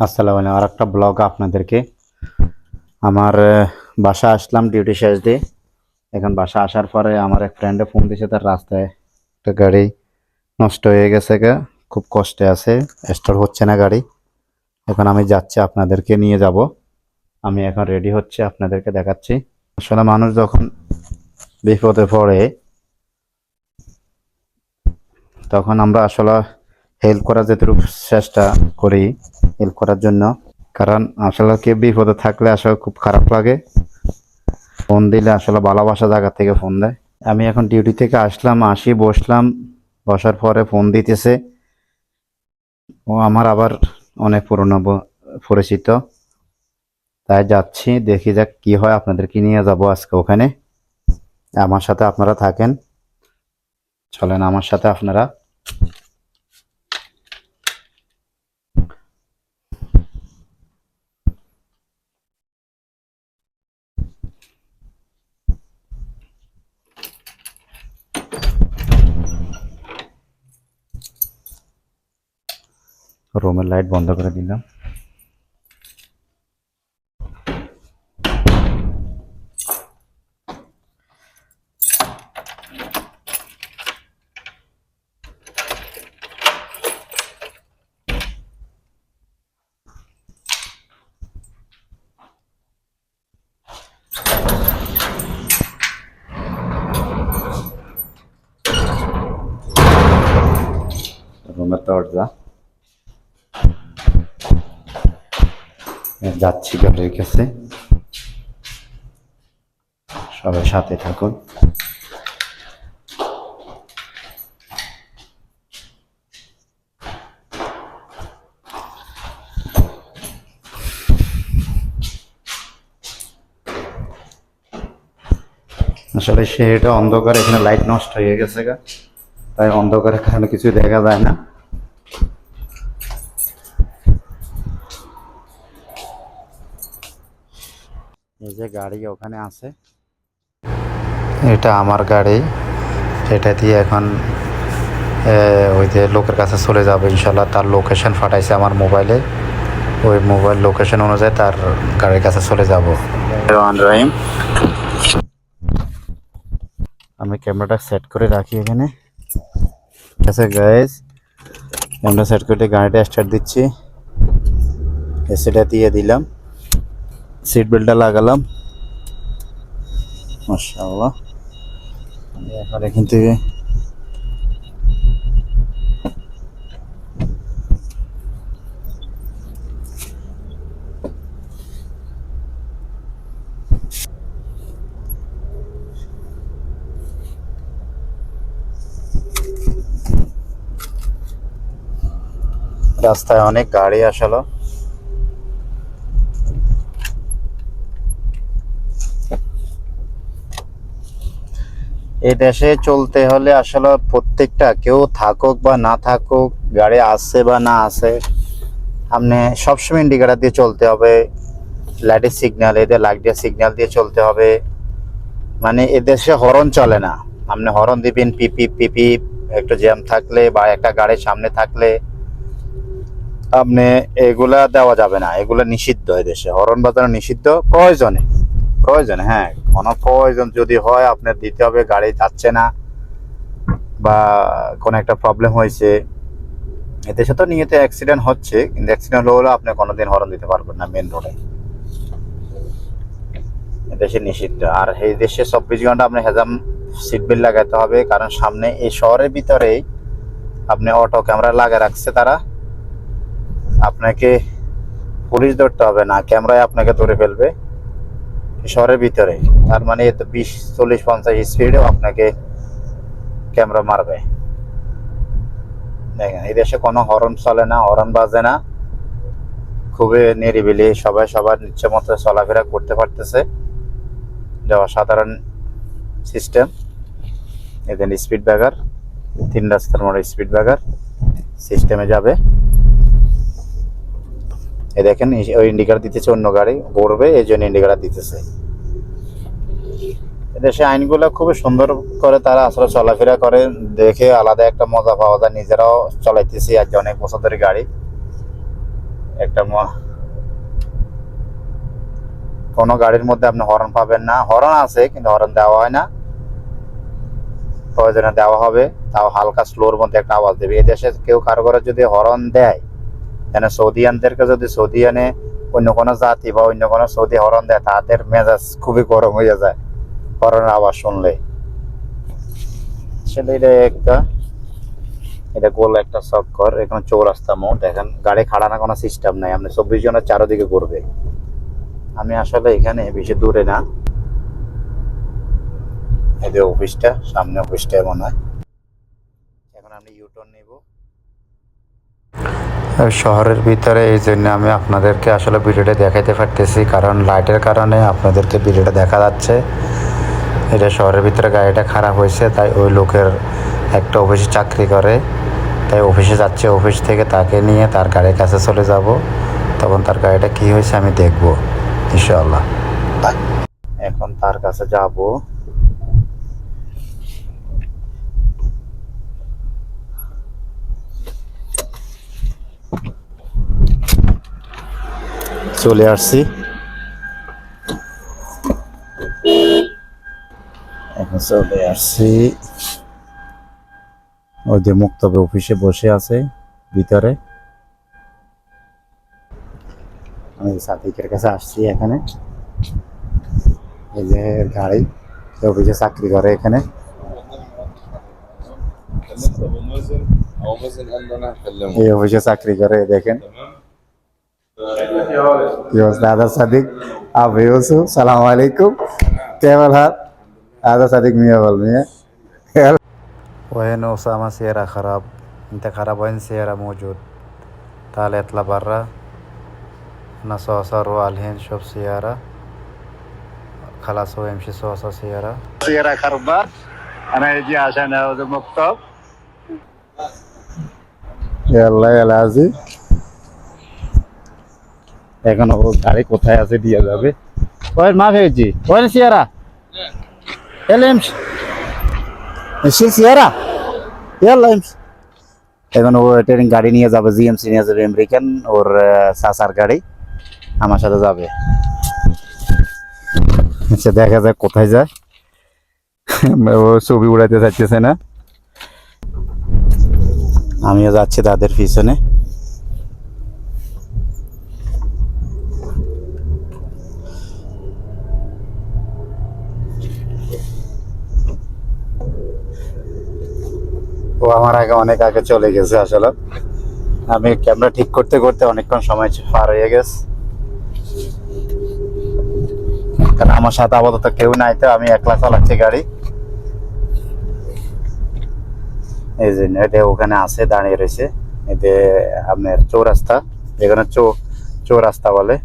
আসসালামু আলাইকুম। আর একটা ব্লগ আপনাদেরকে। আমার বাসা আসলাম ডিউটি শেষ দিয়ে। এখন বাসা আসার পরে আমার এক ফ্রেন্ডে ফোন দিয়েছে তার রাস্তায় একটা গাড়ি নষ্ট হয়ে গেছে গা। খুব কষ্টে আছে স্টার্ট হচ্ছে না গাড়ি। এখন আমি যাচ্ছি, আপনাদেরকে নিয়ে যাব। আমি এখন রেডি হচ্ছে, আপনাদেরকে দেখাচ্ছি। আসলে মানুষ যখন বিপদে পড়ে, তখন আমরা আসলে হেল্প করার যেটুকু চেষ্টা করি হেল্প করার জন্য। কারণ আসলে কেউ বিপদে থাকলে আসলে খুব খারাপ লাগে। ফোন দিলে আসলে ভালোবাসা জায়গা থেকে ফোন দেয়। আমি এখন ডিউটি থেকে আসলাম, আসি, বসলাম। বসার পরে ফোন দিতেছে। ও আমার আবার অনেক পুরনো পরিচিত। তাই যাচ্ছি, দেখি যাক কি হয়, আপনাদেরকে নিয়ে যাব আজকে ওখানে। আমার সাথে আপনারা থাকেন। চলেন, আমার সাথে আপনারা রুমের লাইট বন্ধ করে দিলাম রুমের দরজা যাচ্ছি গাড়ির কাছে। সবাই সাথে থাকুন। আসলে সেটা অন্ধকার, এখানে লাইট নষ্ট হয়ে গেছে গা। তাই অন্ধকারের কারণে কিছু দেখা যায় না। এই যে গাড়ি ওখানে আছে। এটা আমার গাড়ি। এটা দিয়ে এখন ওই যে লোকের কাছে চলে যাবে ইনশাল্লাহ তার লোকেশন পাঠাইছে আমার মোবাইলে ওই মোবাইল লোকেশন অনুযায়ী তার গাড়ির কাছে চলে যাব। রহিম। আমি ক্যামেরাটা সেট করে রাখি এখানে। ঠিক আছে গাইজ ক্যামেরা সেট করে গাড়িটা স্টার্ট দিচ্ছি। এসিটা দিয়ে দিলাম। সিট বেল্টটা লাগালাম মাশাআল্লাহ আমি এখন এখান থেকে রাস্তায় অনেক গাড়ি আসলো এই দেশে চলতে হলে আসলে প্রত্যেকটা, কেউ থাকুক বা না থাকুক, গাড়ি আসছে বা না আসে আপনি সবসময় ইন্ডিকেটার দিয়ে চলতে হবে। লাইটের সিগন্যাল এদের লাইট দিয়ে সিগন্যাল দিয়ে চলতে হবে। মানে এ দেশে হরন চলে না। আপনি হরন দিবেন, পিপি পিপি একটু জ্যাম থাকলে বা একটা গাড়ির সামনে থাকলে আপনি এগুলা দেওয়া যাবে না। এগুলো নিষিদ্ধ এই দেশে। হরন বাজানো নিষিদ্ধ। প্রয়োজনে। প্রয়োজনে হ্যাঁ। কোনো প্রয়োজন যদি হয়, আপনার দিতে হবে, গাড়ি যাচ্ছে না বা কোনো একটা প্রবলেম হয়েছে। এদেশে তো নিয়েতে অ্যাক্সিডেন্ট হচ্ছে, কিন্তু অ্যাক্সিডেন্ট হলে আপনি কোনোদিন হরন দিতে পারবেন না মেন রোডে দেশে নিষিদ্ধ। আর এই দেশে চব্বিশ ঘণ্টা আপনি হেজাম সিট বেল্ট লাগাতে হবে, কারণ সামনে এই শহরের ভিতরেই আপনি অটো ক্যামেরা লাগিয়ে রাখছে তারা। আপনাকে পুলিশ ধরতে হবে না, ক্যামেরায় আপনাকে ধরে ফেলবে। শহরের ভিতরে তার মানে এত বিশ, চল্লিশ, পঞ্চাশ স্পিডেও আপনাকে ক্যামেরা মারবে। দেখেন, এই দেশে কোনো হরন চলে না, হরন বাজে না। খুবই নিরিবিলি, সবাই সবার ইচ্ছে মতো চলাফেরা করতে পারতেছে। এটা অসাধারণ সিস্টেম এদের স্পিড ব্যাগার তিন রাস্তার মোড়ে স্পিড ব্যাগার সিস্টেমে যাবে। এই দেখেন ওই ইন্ডিকেটার দিতেছে অন্য গাড়ি, ঘুরবে, এই জন্য ইন্ডিকেটার দিতেছে। এদেশে আইনগুলো খুবই সুন্দর করে তারা আসলে চলাফেরা করে, দেখে আলাদা একটা মজা পাওয়া যায়, নিজেরাও চলাইতেছি আজ অনেক বছর ধরে গাড়ি। একটা কোনো গাড়ির মধ্যে আপনি হর্ন পাবেন না। হর্ন আছে, কিন্তু হর্ন দেওয়া হয় না। প্রয়োজনে দেওয়া হবে, তাও হালকা স্লোর মধ্যে একটা আওয়াজ দেবে। এই দেশে কেউ কারও যদি হর্ন দেয় যেন সৌদিয়ানদেরকে যদি সৌদিয়ানে অন্য কোনো জাতি বা অন্য কোনো সৌদি হরণ দেয়, তাদের মেজাজ খুবই গরম হয়ে যায় হর্নের আওয়াজ শুনলে। আসলে এটা একটা, এটা গোল একটা চক্কর এখানে চৌরাস্তা মোড়, দেখেন, গাড়ি খাড়ানো কোনো সিস্টেম নাই, আপনি চব্বিশ জনের চারোদিকে ঘুরবে। আমি আসলে এখানে বেশি দূরে না। এদের অফিসটা সামনে অফিসটা মনে হয়। এখন আমি ইউটার্ন নেব। শহরের ভিতরে, এই জন্য আমি আপনাদেরকে আসলে ভিডিওটা দেখাইতে পারতেছি। কারণ লাইটের কারণে আপনাদেরকে ভিডিওটা দেখা যাচ্ছে। এটা শহরের ভিতরে গাড়িটা খারাপ হয়েছে, তাই ওই লোকের একটা অফিসে চাকরি করে। তাই অফিসে যাচ্ছে, অফিস থেকে তাকে নিয়ে তার গাড়ির কাছে চলে যাব। তখন তার গাড়িটা কি হয়েছে আমি দেখব, ইনশাআল্লাহ। এখন তার কাছে যাব। চলে আসছি। এখন চলে আসছি। ওই যে মুক্তবে অফিসে বসে আছে, ভিতরে। আমি সাদিকের কাছে আসছি এখানে। এই যে গাড়ি অফিসে চাকরি করে এখানে। এই অফিসে চাকরি করে, দেখেন। యూస్ దాదా సదిక్ ఆ వ్యూస్ సలాం عليكم కేవల్ హార్ هذا صديق 100% وين أسامة سيارة خراب انت خراب وين سيارة موجود تعال اطلع برا أنا صوصة شوف سيارة خلاص هو يمشي صوصة سيارة سيارة خربان أنا يجي عشان هذا مكتب يلا يا لازم এখন ও গাড়ি কোথায় আছে দিয়ে যাবে। ওই মা ভেজি ওই সিয়ারা। এলে এমস এসে সিয়ারা। ইয়াল্লা এখন ও ট্রেনিং গাড়ি নিয়ে যাবে, জিএমসি নিয়ে যাবে, আমেরিকান ওর সাসার গাড়ি। আমার সাথে যাবে। আচ্ছা দেখা যাক কোথায় যায়। ও ছবি উড়াইতে চাইতেছে না। আমিও যাচ্ছি তাদের পিছনে। ও আমার আগে অনেক আগে চলে গেছে আসলে। আমি ক্যামেরা ঠিক করতে করতে অনেকক্ষণ সময় পার হয়ে গেছে। কারণ আমার সাথে আপাতত কেউ নাই তো আমি একলা চালাচ্ছি গাড়ি। এই যে এটা ওখানে আছে, দাঁড়িয়ে রয়েছে। এতে আপনার চৌরাস্তা, যেখানে চৌ চৌরাস্তা বলে।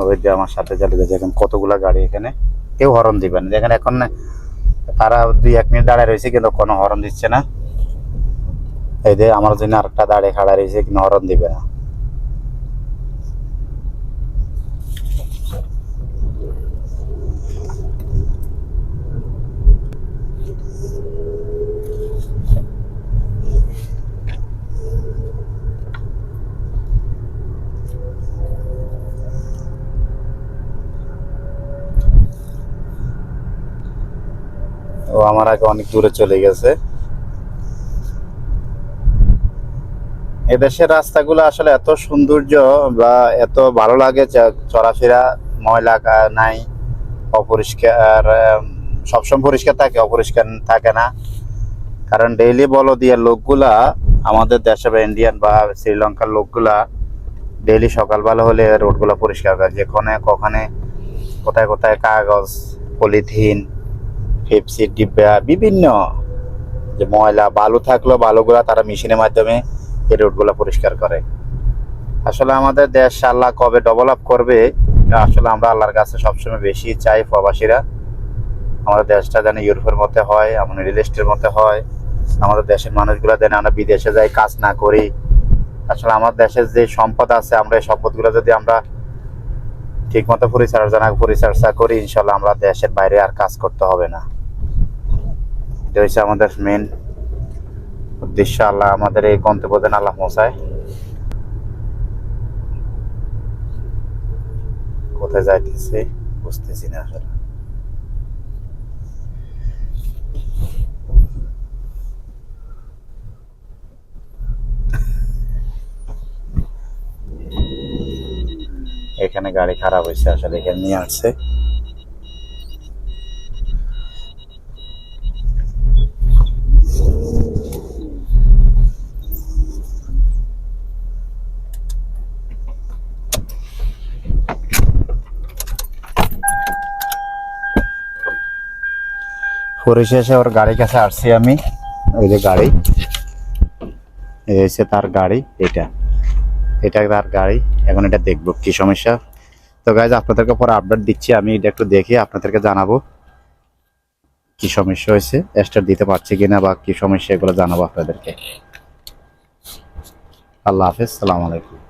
ওই যে আমার সাথে চালিয়ে যাচ্ছে, এখন কতগুলা গাড়ি এখানে? কেউ হরন দিবেন যেখানে এখন তারা দুই, এক মিনিট দাঁড়ায় রয়েছে, কিন্তু কোনো হরণ দিচ্ছে না। এই যে আমার জন্য আরেকটা দাঁড়িয়ে খাড়া রয়েছে, কিন্তু হরণ দিবে না ও আমার আগে অনেক দূরে চলে গেছে। এদেশের রাস্তাগুলো আসলে এত সৌন্দর্য বা এত ভালো লাগে চলাফেরা ময়লা নাই, অপরিষ্কার সবসময় পরিষ্কার থাকে, অপরিষ্কার থাকে না। কারণ ডেইলি বলো দিয়ে লোকগুলা, আমাদের দেশে বা ইন্ডিয়ান বা শ্রীলঙ্কার লোকগুলা ডেইলি সকালবেলা হলে রোডগুলো পরিষ্কার করে। যেখানে কখনে কোথায় কোথায় কাগজ, পলিথিন পেপসির ডিব্বা বিভিন্ন যে ময়লা, বালু থাকল বালুগুলা তারা মেশিনের মাধ্যমে এই রোডগুলো পরিষ্কার করে। আসলে আমাদের দেশ আল্লাহ কবে ডেভেলপ করবে আসলে আমরা আল্লাহর কাছে সবসময় বেশি চাই প্রবাসীরা। আমাদের দেশটা যেন ইউরোপের মধ্যে হয় এমন রিয়েল এস্টেটের মধ্যে হয়। আমাদের দেশের মানুষগুলো যেন আমরা বিদেশে যাই, কাজ না করি। আসলে আমার দেশের যে সম্পদ আছে, আমরা এই সম্পদগুলো যদি আমরা ঠিক মতো পরিচর্যা পরিচর্যা করি, ইনশাল্লাহ আমরা দেশের বাইরে আর কাজ করতে হবে না। এটা হচ্ছে আমাদের মেন উদ্দেশ্য, আল্লাহ আমাদের এই গন্তব্য যেন আল্লাহ পৌঁছায়। কোথায় যাইতেছে বুঝতেছি না আসলে। এখানে গাড়ি খারাপ হয়েছে, আসলে এখানে নিয়ে আসছে। পরিশেষে ওর গাড়ির কাছে আসছি আমি। ওই যে গাড়ি। হচ্ছে তার গাড়ি, এটা। এটা তার গাড়ি। এখন এটা দেখব, কি সমস্যা। তো গাইজ আপনাদেরকে পরে আপডেট দিচ্ছি, আমি এটা একটু দেখে, আপনাদেরকে জানাব কি সমস্যা হয়েছে স্টার দিতে পারছি কিনা বা কি সমস্যা, এগুলো জানাব আপনাদেরকে। আল্লাহ হাফেজ, সালাম আলাইকুম।